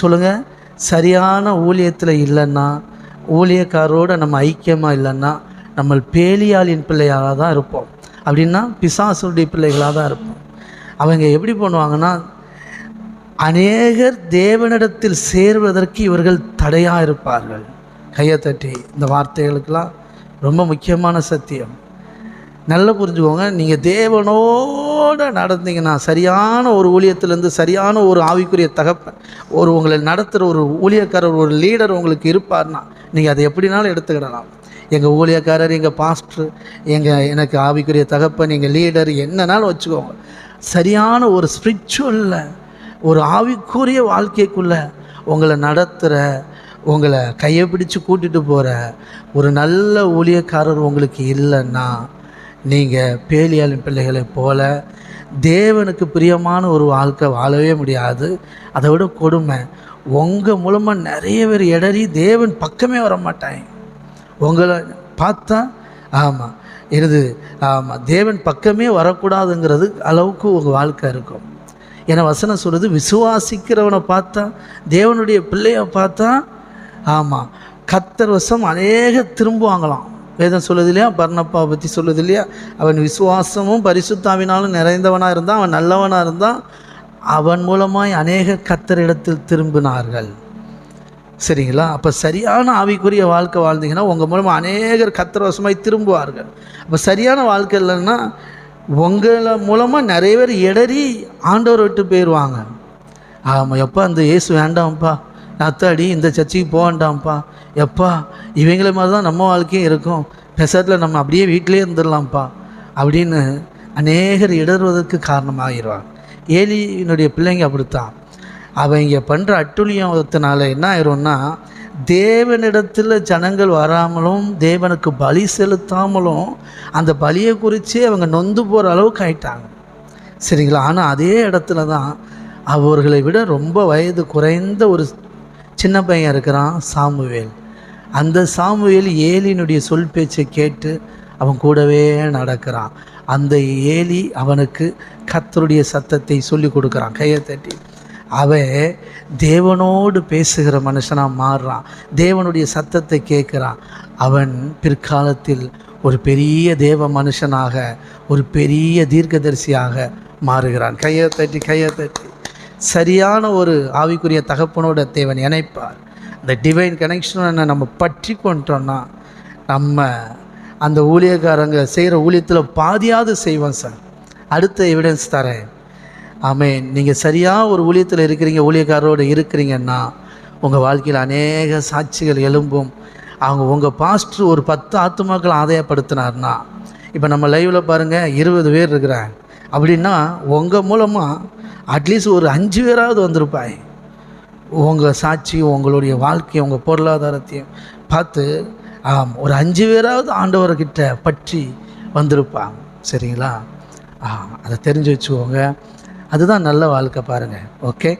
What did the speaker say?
சொல்லுங்கள் சரியான ஊழியத்தில் இல்லைன்னா ஊழியக்காரோடு நம்ம ஐக்கியமாக இல்லைன்னா நம்ம பேலியாளின் பிள்ளையாக தான் இருப்போம். அப்படின்னா பிசாசுடைய பிள்ளைகளாக தான் இருப்போம். அவங்க எப்படி பண்ணுவாங்கன்னா அநேகர் தேவனிடத்தில் சேர்வதற்கு இவர்கள் தடையாக இருப்பார்கள். கையை தட்டி இந்த வார்த்தைகளுக்கெல்லாம் ரொம்ப முக்கியமான சத்தியம். நல்லா புரிஞ்சுக்கோங்க நீங்கள் தேவனோ தேவனோடு நடந்தீங்கன்னா சரியான ஒரு ஊழியத்திலேருந்து சரியான ஒரு ஆவிக்குரிய தகப்பன் ஒரு உங்களை நடத்துகிற ஒரு ஊழியக்காரர் ஒரு லீடர் உங்களுக்கு இருப்பார்னா நீங்கள் அதை எப்படினாலும் எடுத்துக்கிடலாம். எங்கள் ஊழியக்காரர் எங்கள் பாஸ்டர் எங்கள் எனக்கு ஆவிக்குரிய தகப்பன் எங்கள் லீடர் என்னன்னாலும் வச்சுக்கோங்க. சரியான ஒரு ஸ்பிரிச்சுவலில் ஒரு ஆவிக்குரிய வாழ்க்கைக்குள்ளே உங்களை நடத்துகிற உங்களை கையை பிடிச்சு கூட்டிகிட்டு போகிற ஒரு நல்ல ஊழியக்காரர் உங்களுக்கு இல்லைன்னா நீங்கள் பேலியாளின் பிள்ளைகளைப் போல தேவனுக்கு பிரியமான ஒரு வாழ்க்கை வாழவே முடியாது. அதை விட கொடுமை. உங்கள் மூலமாக நிறைய பேர் இடறி தேவன் பக்கமே வர மாட்டாங்க உங்களை பார்த்தா ஆமாம் எனது ஆமாம் தேவன் பக்கமே வரக்கூடாதுங்கிறது அளவுக்கு உங்கள் வாழ்க்கை இருக்கும். ஏன்னா வசனம் சொல்கிறது விசுவாசிக்கிறவனை பார்த்தா தேவனுடைய பிள்ளையை பார்த்தா ஆமாம் கத்தர் வசம் அநேக திரும்புவாங்களாம். வேதம் சொல்லுது இல்லையா பர்ணப்பாவை பற்றி சொல்லுது இல்லையா அவன் விசுவாசமும் பரிசுத்தாவினாலும் நிறைந்தவனாக இருந்தான் அவன் நல்லவனாக இருந்தான். அவன் மூலமாய் அநேக கத்தரிடத்தில் திரும்பினார்கள். சரிங்களா? அப்போ சரியான ஆவிக்குரிய வாழ்க்கை வாழ்ந்தீங்கன்னா உங்கள் மூலமாக அநேகர் கத்திரவசமாய் திரும்புவார்கள். அப்போ சரியான வாழ்க்கை இல்லைன்னா உங்களை மூலமாக நிறைய பேர் இடறி ஆண்டவர் விட்டு போயிடுவாங்க ஆமாம் எப்போ அந்த இயேசு வேண்டாம்ப்பா. அத்தாடி இந்த சர்ச்சைக்கு போக வேண்டாம்ப்பா. எப்பா இவங்கள மாதிரி தான் நம்ம வாழ்க்கையும் இருக்கும். பெசத்தில் நம்ம அப்படியே வீட்டிலே இருந்துடலாம்ப்பா. அப்படின்னு அநேகர் இடறுவதற்கு காரணமாகிடுவாங்க. ஏலியினுடைய பிள்ளைங்க அப்படித்தான். அவங்க பண்ணுற அட்டுழியத்தினால என்ன ஆயிரும்னா தேவனிடத்தில் ஜனங்கள் வராமலும் தேவனுக்கு பலி செலுத்தாமலும் அந்த பலியை குறித்து அவங்க நொந்து போகிற அளவுக்கு ஆயிட்டாங்க. சரிங்களா? ஆனால் அதே இடத்துல தான் அவர்களை விட ரொம்ப வயது குறைந்த ஒரு சின்ன பையன் இருக்கிறான் சாமுவேல். அந்த சாமுவேல் ஏலினுடைய சொல் பேச்சை கேட்டு அவன் கூடவே நடக்கிறான். அந்த ஏலி அவனுக்கு கத்தருடைய சத்தத்தை சொல்லி கொடுக்குறான். கையை தட்டி. அவன் தேவனோடு பேசுகிற மனுஷனாக மாறுறான். தேவனுடைய சத்தத்தை கேட்குறான். அவன் பிற்காலத்தில் ஒரு பெரிய தேவ மனுஷனாக ஒரு பெரிய தீர்க்கதரிசியாக மாறுகிறான். கையை தட்டி கையை தட்டி. சரியான ஒரு ஆவிக்குரிய தகப்பனோட தேவன் இணைப்பார். அந்த டிவைன் கனெக்ஷனை நம்ம பற்றி கொண்டோம்னா நம்ம அந்த ஊழியக்காரங்க செய்கிற ஊழியத்தில் பாதியாவது செய்வோம் சார். அடுத்த எவிடன்ஸ் தரேன். ஆமே நீங்கள் சரியாக ஒரு ஊழியத்தில் இருக்கிறீங்க ஊழியக்காரரோடு இருக்கிறீங்கன்னா உங்கள் வாழ்க்கையில் அநேக சாட்சிகள் எழும்பும். அவங்க உங்கள் பாஸ்டர் ஒரு பத்து ஆத்துமாக்கள் ஆதாயப்படுத்தினார்னா இப்போ நம்ம லைவில் பாருங்கள் இருபது பேர் இருக்கிறாங்க. அப்படின்னா உங்கள் மூலமாக அட்லீஸ்ட் ஒரு அஞ்சு பேராவது வந்திருப்பாய். உங்கள் சாட்சி உங்களுடைய வாழ்க்கை உங்கள் பொருளாதாரத்தையும் பார்த்து ஆம் ஒரு அஞ்சு பேராவது ஆண்டவர்கிட்ட பற்றி வந்திருப்பாங்க சரிங்களா? ஆ அதை தெரிஞ்சு வச்சுக்கோங்க. அதுதான் நல்ல வாழ்க்கை பாருங்கள் ஓகே